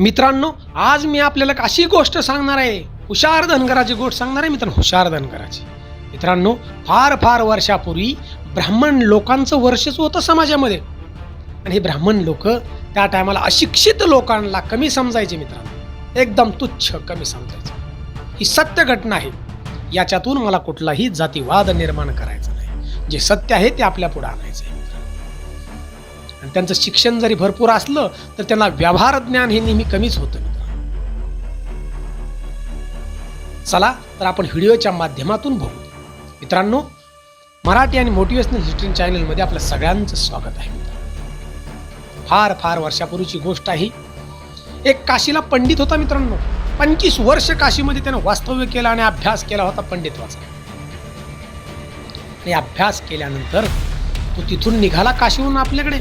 मित्रांनो आज मी आपल्याला अशी गोष्ट सांगणार आहे. हुशार धनगराची गोष्ट सांगणार आहे मित्रांनो हुशार धनगराची. मित्रांनो फार फार वर्षापूर्वी ब्राह्मण लोकांचं वर्चस्व होतं समाजामध्ये. आणि हे ब्राह्मण लोक त्या टायमाला अशिक्षित लोकांना कमी समजायचे मित्रांनो. एकदम तुच्छ कमी समजायचे. ही सत्य घटना आहे. याच्यातून मला कुठलाही जातीवाद निर्माण करायचा नाही. जे सत्य आहे ते आपल्या पुढे आणायचं आहे. आणि त्यांचं शिक्षण जरी भरपूर असलं तर त्यांना व्यवहार ज्ञान हे नेहमी कमीच होतं. चला तर आपण व्हिडिओच्या माध्यमातून बघू. मित्रांनो मराठी आणि मोटिवेशनल हिस्ट्री चॅनलमध्ये आपलं सगळ्यांचं स्वागत आहे. फार फार वर्षापूर्वीची गोष्ट आहे एक काशीला पंडित होता मित्रांनो. पंचवीस वर्ष काशीमध्ये त्यानं वास्तव्य केलं आणि अभ्यास केला होता पंडितवाचा आणि अभ्यास केल्यानंतर तो तिथून निघाला काशीहून आपल्याकडे.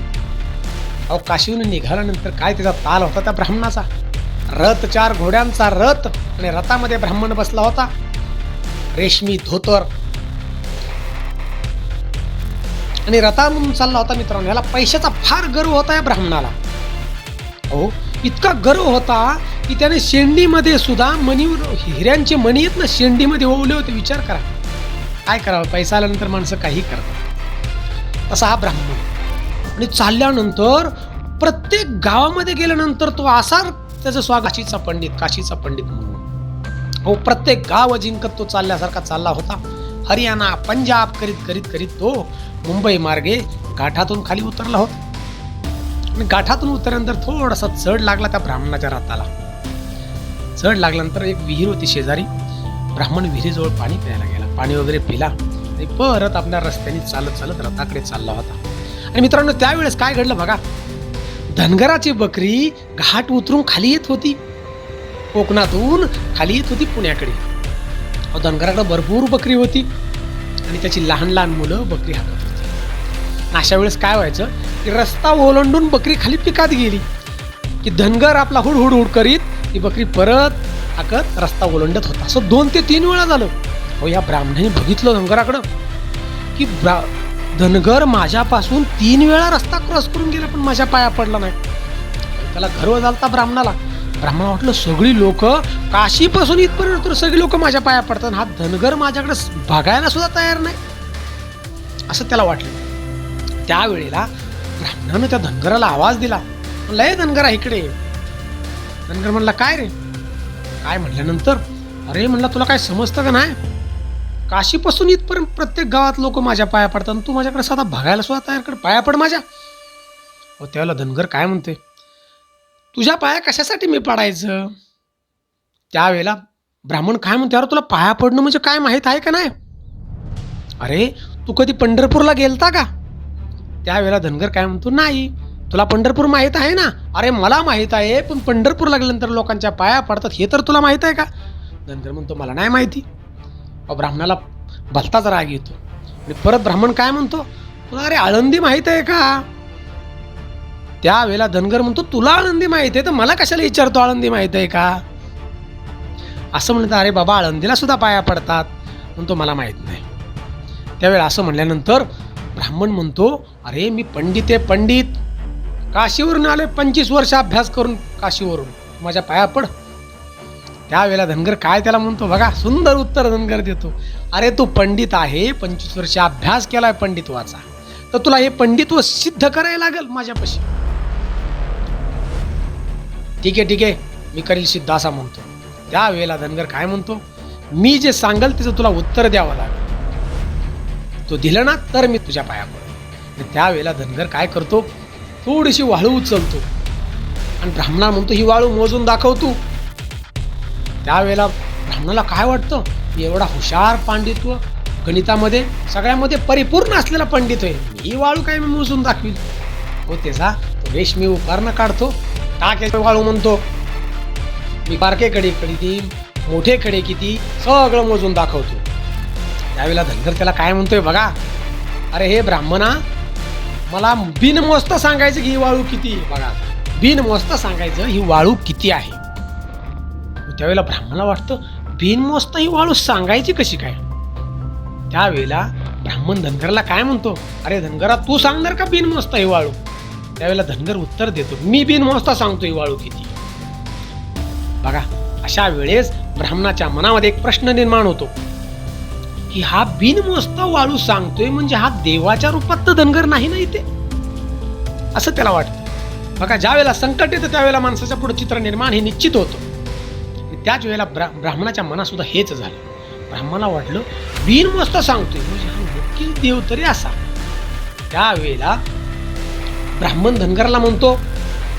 अहो काशीहून निघाल्यानंतर काय त्याचा ताल होता त्या ब्राह्मणाचा? रथ चार घोड्यांचा रथ आणि रथामध्ये ब्राह्मण बसला होता. रेशमी धोतर आणि रथामधून चालला होता मित्रांनो. याला पैशाचा फार गर्व होता या ब्राह्मणाला. हो इतका गर्व होता की त्याने शेंडीमध्ये सुद्धा मणी हिऱ्यांचे मणी आहेत ना शेंडीमध्ये ओवले होते. विचार करा. काय करावं? पैसा आल्यानंतर माणसं काही करतात. तसा हा ब्राह्मण. आणि चालल्यानंतर प्रत्येक गावामध्ये गेल्यानंतर तो असा त्याचं स्वागत काशीचा पंडित काशीचा पंडित म्हणून. हो प्रत्येक गाव जिंकत तो चालल्यासारखा चालला होता. हरियाणा पंजाब करीत करीत करीत तो मुंबई मार्गे गाठातून खाली उतरला होता. आणि गाठातून उतरल्यानंतर थोडासा चढ लागला त्या ब्राह्मणाच्या रथाला. चढ लागल्यानंतर एक विहीर होती शेजारी. ब्राह्मण विहिरीजवळ पाणी प्यायला गेला. पाणी वगैरे पिला आणि परत आपल्या रस्त्याने चालत चालत रथाकडे चालला होता. आणि मित्रांनो त्यावेळेस काय घडलं बघा? धनगराची बकरी घाट उतरून खाली येत होती. कोकणातून खाली येत होती पुण्याकडे. अहो, धनगराकडे भरपूर बकरी होती आणि त्याची लहान लहान मुलं बकरी हाकत होती. अशा वेळेस काय व्हायचं की रस्ता ओलांडून बकरी खाली पिकात गेली. की धनगर आपला हुड हुड हुड करीत ती बकरी परत हाकत रस्ता ओलांडत होता. असं दोन ते तीन वेळा झालं. हो या ब्राह्मणाने बघितलं धनगराकडं की ब्रा धनगर माझ्यापासून तीन वेळा रस्ता क्रॉस करून गेला पण माझ्या पाया पडला नाही. त्याला गर्व झालता ब्राह्मणाला. ब्राह्मण वाटलं सगळी लोक काशीपासून इथपर्यंत तर सगळी लोक माझ्या पाया पडतात हा धनगर माझ्याकडे बघायला सुद्धा तयार नाही. असं त्याला वाटलं. त्यावेळेला ब्राह्मणानं त्या धनगराला आवाज दिला. म्हणलं धनगरा इकडे. धनगर म्हणला काय रे? काय? म्हणल्यानंतर अरे म्हणला तुला काय समजतं का नाही? काशीपासून इथपर्यंत प्रत्येक गावात लोक माझ्या पाया पडतात आणि तू माझ्याकडे साधा बघायला सुद्धा तयार कर. पाया पड माझ्या. हो त्यावेळेला धनगर काय म्हणते तुझ्या पाया कशासाठी मी पडायचं? त्यावेळेला ब्राह्मण काय म्हणते अरे तुला पाया पडणं म्हणजे काय माहीत आहे का नाही? अरे तू कधी पंढरपूरला गेलता का? त्यावेळेला धनगर काय म्हणतो? नाही. तुला पंढरपूर माहीत आहे ना? अरे मला माहीत आहे पण पंढरपूरला गेल्यानंतर लोकांच्या पाया पडतात. हे तर तुला माहीत आहे का? धनगर म्हणतो मला नाही माहिती. ब्राह्मणाला भलताच राग येतो. आणि परत ब्राह्मण काय म्हणतो? तुला अरे आळंदी माहीत आहे का? त्यावेळेला धनगर म्हणतो तुला आळंदी माहीत आहे तर मला कशाला विचारतो आळंदी माहीत आहे का? असं म्हणतं अरे बाबा आळंदीला सुद्धा पाया पडतात. म्हणतो मला माहीत नाही. त्यावेळेला असं म्हणल्यानंतर ब्राह्मण म्हणतो अरे मी पंडित आहे पंडित. काशीवरून आले पंचवीस वर्ष अभ्यास करून काशीवरून. माझ्या पाया पड. त्यावेळेला धनगर काय त्याला म्हणतो? बघा सुंदर उत्तर धनगर देतो. अरे तू पंडित आहे पंचवीस वर्ष अभ्यास केलाय पंडितवाचा. तर तुला हे पंडित्व सिद्ध करायला लागेल माझ्यापाशी. ठीक आहे ठीक आहे. मी करील सिद्ध असा म्हणतो. त्यावेळेला धनगर काय म्हणतो? मी जे सांगल त्याचं तुला उत्तर द्यावं लागेल. तू दिलं ना तर मी तुझ्या पाया पडेल त्यावेळेला धनगर काय करतो? थोडीशी वाळू उचलतो. आणि ब्राह्मणा म्हणतो ही वाळू मोजून दाखव तू. त्यावेळेला ब्राह्मणाला काय वाटतं? एवढा हुशार पांडित्व गणितामध्ये सगळ्यामध्ये परिपूर्ण असलेला पंडित आहे. ही वाळू काय मी मोजून दाखवील हो त्याचा तो रेशमी उपारणं काढतो. टाके वाळू म्हणतो. मी बारके कडे किती मोठेकडे किती सगळं मोजून दाखवतो. त्यावेळेला धनगर त्याला काय म्हणतोय बघा? अरे हे ब्राह्मणा मला बिनमोस्त सांगायचं की ही वाळू किती बघा बिनमोस्त सांगायचं ही वाळू किती आहे? त्यावेळेला ब्राह्मणाला वाटतं बिनमोस्त ही वाळू सांगायची कशी काय? त्यावेळेला ब्राह्मण धनगरला काय म्हणतो? अरे धनगरा तू सांगणार का बिनमोस्त ही वाळू? त्यावेळेला धनगर उत्तर देतो मी बिनमोस्ता सांगतो ही वाळू किती. बघा अशा वेळेस ब्राह्मणाच्या मनामध्ये एक प्रश्न निर्माण होतो की हा बिनमोजता वाळू सांगतोय म्हणजे हा देवाच्या रूपात तर धनगर नाही ना इथे? असं त्याला वाटतं. बघा ज्या वेळेला संकट येतं त्यावेळेला माणसाच्या पुढे चित्र निर्माण हे निश्चित होतं. त्याच वेळेला ब्रा ब्राह्मणाच्या मनातसुद्धा हेच झालं. ब्राह्मणाला वाटलं बिनमोजता सांगतोय. म्हणजे हा वकील देव तरी असा. त्यावेळेला ब्राह्मण धनगराला म्हणतो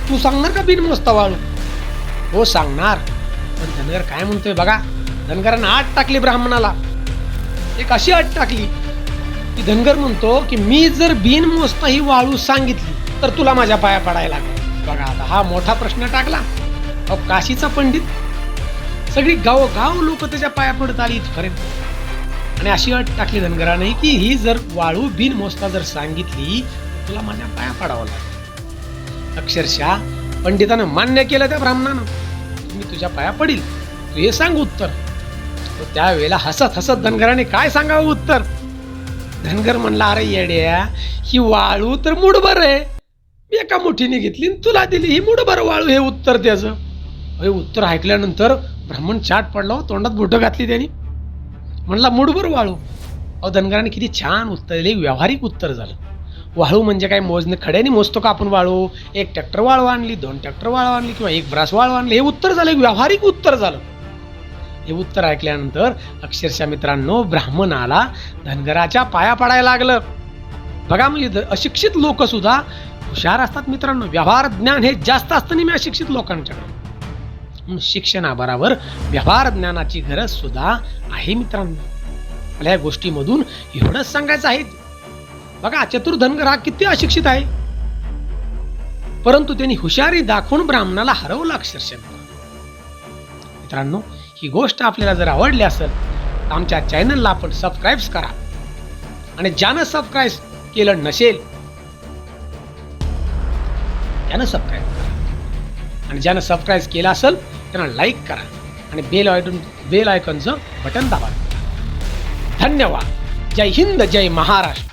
तू सांगणार का बिनमोजता वाळू? हो सांगणार. पण धनगर काय म्हणतोय बघा धनगरानं आठ टाकली ब्राह्मणाला. एक अशी अट टाकली की धनगर म्हणतो की मी जर बिनमोजता ही वाळू सांगितली तर तुला माझ्या पाया पडायला लागेल. बघा आता हा मोठा प्रश्न टाकला. अहो काशीचा पंडित सगळी गाव गाव लोक त्याच्या पाया पडत आली इथपर्यंत. आणि अशी अट टाकली धनगराने की ही जर वाळू बिनमोजता जर सांगितली तुला माझ्या पाया पडावा लागेल. अक्षरशः पंडितानं मान्य केलं त्या ब्राह्मणानं. मी तुझ्या पाया पडील. तू हे सांग उत्तर. त्यावेळेला हसत हसत धनगराने काय सांगावं उत्तर? धनगर म्हणला अरे येड्या ही वाळू तर मुडभर आहे. मी एका मुठीने घेतली आणि तुला दिली. ही मुडभर वाळू. हे उत्तर त्याचं. हे उत्तर ऐकल्यानंतर ब्राह्मण चाट पडला हो, तोंडात बोटं घातली त्यांनी. म्हणला मुठभर वाळू. अहो धनगराने किती छान उत्तर दिले व्यावहारिक उत्तर झालं. वाळू म्हणजे काय? मोजणे खड्याने मोजतो का आपण वाळू? एक ट्रॅक्टर वाळू आणली दोन ट्रॅक्टर वाळू आणली किंवा एक ब्रास वाळू आणली? हे उत्तर झालं एक व्यावहारिक उत्तर झालं. हे उत्तर ऐकल्यानंतर अक्षरशः मित्रांनो ब्राह्मणाला धनगराच्या पाया पडायला लागलं. बघा म्हणजे अशिक्षित लोक सुद्धा हुशार असतात मित्रांनो. व्यवहार ज्ञान हे जास्त असतं मी अशिक्षित लोकांच्याकडे. शिक्षणाबरोबर व्यवहार ज्ञानाची गरज सुद्धा आहे मित्रांनो. मला या गोष्टीमधून एवढंच सांगायचं आहे. बघा चतुर्धनगर हा किती अशिक्षित आहे. परंतु त्यांनी हुशारी दाखवून ब्राह्मणाला हरवलं अक्षरशः मित्रांनो. ही गोष्ट आपल्याला जर आवडली असेल तर आमच्या चॅनलला आपण सबस्क्राईब करा. आणि ज्यानं सबस्क्राईब केलं नसेल त्यानं सबस्क्राईब करा. आणि ज्यानं सबस्क्राईब केलं असेल त्यांना लाईक करा आणि बेल आयकॉन बेल आयकॉनचं बटन दाबा. धन्यवाद. जय हिंद जय महाराष्ट्र.